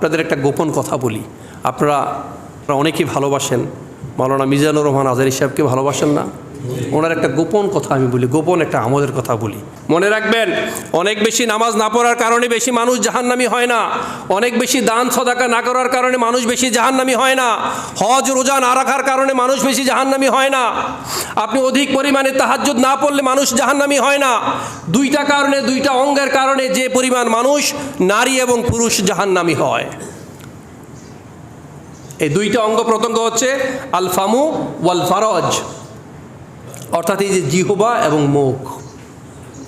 আপনাদের একটা গোপন কথা বলি। আপনারা অনেকেই ভালোবাসেন। মাওলানা মিজানুর রহমান আজারি সাহেবকে ভালোবাসেন না? ওনার একটা গোপন কথা আমি বলি, গোপন একটা আমোদের কথা বলি। মনে রাখবেন, অনেক বেশি নামাজ না পড়ার কারণে বেশি মানুষ জাহান্নামি হয় না। অনেক বেশি দান সদাকা না করার কারণে মানুষ বেশি জাহান্নামি হয় না। হজ, রোজা না রাখার কারণে মানুষ বেশি জাহান্নামি হয় না। আপনি অধিক পরিমাণে তাহাজ্জুদ না পড়লে মানুষ জাহান্নামি হয় না। দুইটা কারণে, দুইটা অঙ্গের কারণে যে পরিমাণ মানুষ নারী এবং পুরুষ জাহান্নামি হয়। এই দুইটা অঙ্গ প্রত্যঙ্গ হচ্ছে আলফামু ওয়াল ফারজ অর্থাৎ এই যে জিহোবা এবং মুখ।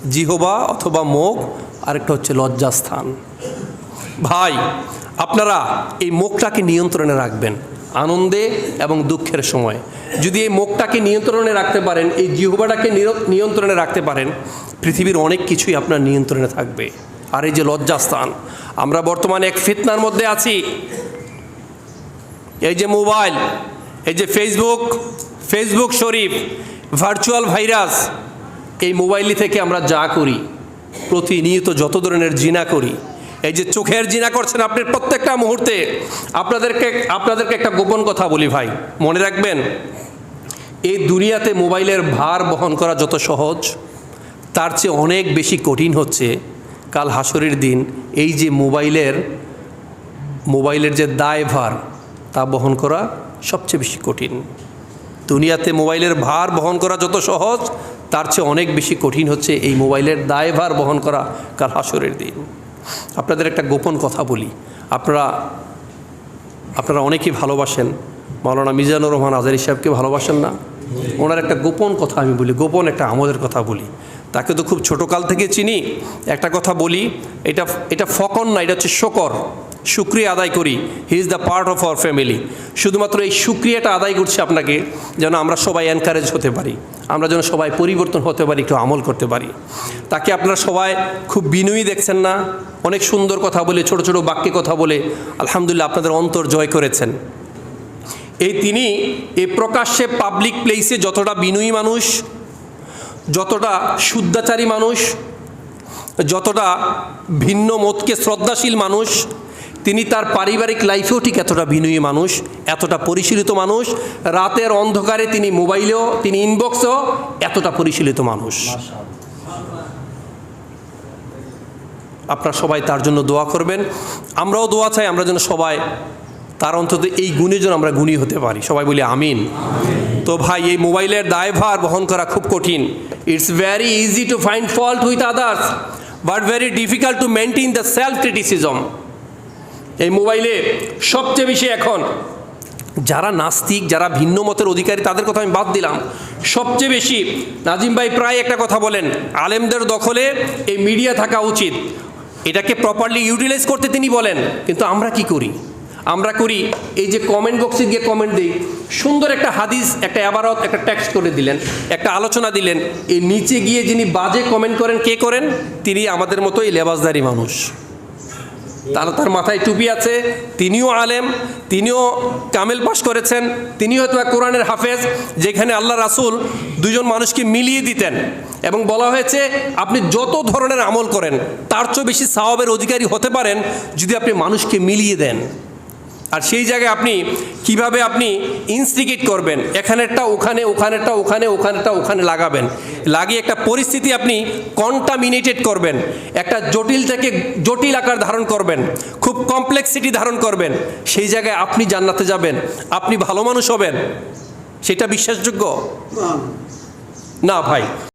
জিহোবা অথবা মুখ, আরেকটা হচ্ছে লজ্জাস্থান। ভাই, আপনারা এই মুখটাকে নিয়ন্ত্রণে রাখবেন আনন্দে এবং দুঃখের সময়। যদি এই মুখটাকে নিয়ন্ত্রণে রাখতে পারেন, এই জিহবাটাকে নিয়ন্ত্রণে রাখতে পারেন, পৃথিবীর অনেক কিছুই আপনার নিয়ন্ত্রণে থাকবে। আর এই যে লজ্জাস্থান, আমরা বর্তমানে এক ফিতনার মধ্যে আছি। এই যে মোবাইল, এই যে Facebook Facebook Sharif virtual virus, এই মোবাইলই থেকে আমরা যা করি, প্রতিনিয়ত যত ধরনের জিনা করি, এই যে চোখের জিনা করছেন আপনি প্রত্যেকটা মুহূর্তে, আপনাদেরকে আপনাদেরকে একটা গোপন কথা বলি ভাই, মনে রাখবেন, এই দুনিয়াতে মোবাইলের ভার বহন করা যত সহজ, তার চেয়ে অনেক বেশি কঠিন হচ্ছে কাল হাসরের দিন এই যে মোবাইলের মোবাইলের যে দায়ভার, তা বহন করা সবচেয়ে বেশি কঠিন। দুনিয়াতে মোবাইলের ভার বহন করা যত সহজ, তার চেয়ে অনেক বেশি কঠিন হচ্ছে এই মোবাইলের দায়ভার বহন করা কাল হাসরের দিন। আপনাদের একটা গোপন কথা বলি। আপনারা আপনারা অনেকেই ভালোবাসেন। মাওলানা মিজানুর রহমান আজারি সাহেবকে ভালোবাসেন না? ওনার একটা গোপন কথা আমি বলি, গোপন একটা আমোদের কথা বলি। তাকে তো খুব ছোটোকাল থেকে চিনি। একটা কথা বলি, এটা এটা ফকন না, এটা হচ্ছে শকর। সুক্রিয়া আদায় করি। He is the part of our family শুধুমাত্র এই সুক্রিয়াটা আদায় করছি আপনাকে যেন আমরা সবাই এনকারেজ হতে পারি। আমরা যেন সবাই পরিবর্তন হতে পারি, একটু আমল করতে পারি। তাকে আপনারা সবাই খুব বিনয়ী দেখছেন না? অনেক সুন্দর কথা বলে, ছোট ছোট বাক্যে কথা বলে, আলহামদুলিল্লাহ আপনাদের অন্তর জয় করেছেন। এই তিনি এই প্রকাশ্যে পাবলিক প্লেসে যতটা বিনয়ী মানুষ, যতটা শুদ্ধাচারী মানুষ, যতটা ভিন্ন মতকে শ্রদ্ধাশীল মানুষ তিনি তার পারিবারিক লাইফেও ঠিক এতটা বিনয়ী মানুষ, এতটা পরিশীলিত মানুষ, রাতের অন্ধকারে তিনি মোবাইলেও, তিনি ইনবক্সেও এতটা পরিশীলিত মানুষ। আপনারা সবাই তার জন্য দোয়া করবেন। আমরাও দোয়া চাই, আমরা যেন সবাই তার অন্তত এই গুণের জন্য আমরা গুণী হতে পারি। সবাই বলি আমিন। তো ভাই, এই মোবাইলের দায়ভার বহন করা খুব কঠিন। It's very easy to find fault with others but very difficult to maintain the self criticism এই মোবাইলে সবচেয়ে বেশি এখন যারা নাস্তিক, যারা ভিন্ন মতের অধিকারী, তাদের কথা আমি বাদ দিলাম। সবচেয়ে বেশি নাজিম ভাই প্রায় একটা কথা বলেন, আলেমদের দখলে এই মিডিয়া থাকা উচিত। এটাকে প্রপারলি ইউটিলাইজ করতে তিনি বলেন, কিন্তু আমরা কি করি? আমরা করি, এই যে কমেন্ট বক্সে গিয়ে কমেন্ট দিই। সুন্দর একটা হাদিস, একটা আবারত, একটা ট্যাক্স করে দিলেন, একটা আলোচনা দিলেন। এই নিচে গিয়ে যিনি বাজে কমেন্ট করেন, কে করেন? তিনি আমাদের মতো এই লেবাসদারি মানুষ। তার তার মাথায় টুপি আছে, তিনিও আলেম, তিনিও কামেল পাশ করেছেন তিনি হয়তো কোরআনের হাফেজ, যেখানে আল্লাহ রাসুল দুজন মানুষকে মিলিয়ে দিতেন। এবং বলা হয়েছে, আপনি যত ধরনের আমল করেন, তার চেয়ে বেশি সাহাবের অধিকারী হতে পারেন যদি আপনি মানুষকে মিলিয়ে দেন। আর সেই জায়গায় আপনি কীভাবে আপনি ইনস্টিগেট করবেন? এখানেরটা ওখানে ওখানেরটা ওখানে ওখানেরটা ওখানে লাগাবেন। লাগিয়ে একটা পরিস্থিতি আপনি কন্টামিনেটেড করবেন। একটা জটিল থেকে জটিল আকার ধারণ করবেন। খুব কমপ্লেক্সিটি ধারণ করবেন। সেই জায়গায় আপনি জান্নাতে যাবেন। আপনি ভালো মানুষ হবেন। সেটা বিশ্বাসযোগ্য? না ভাই।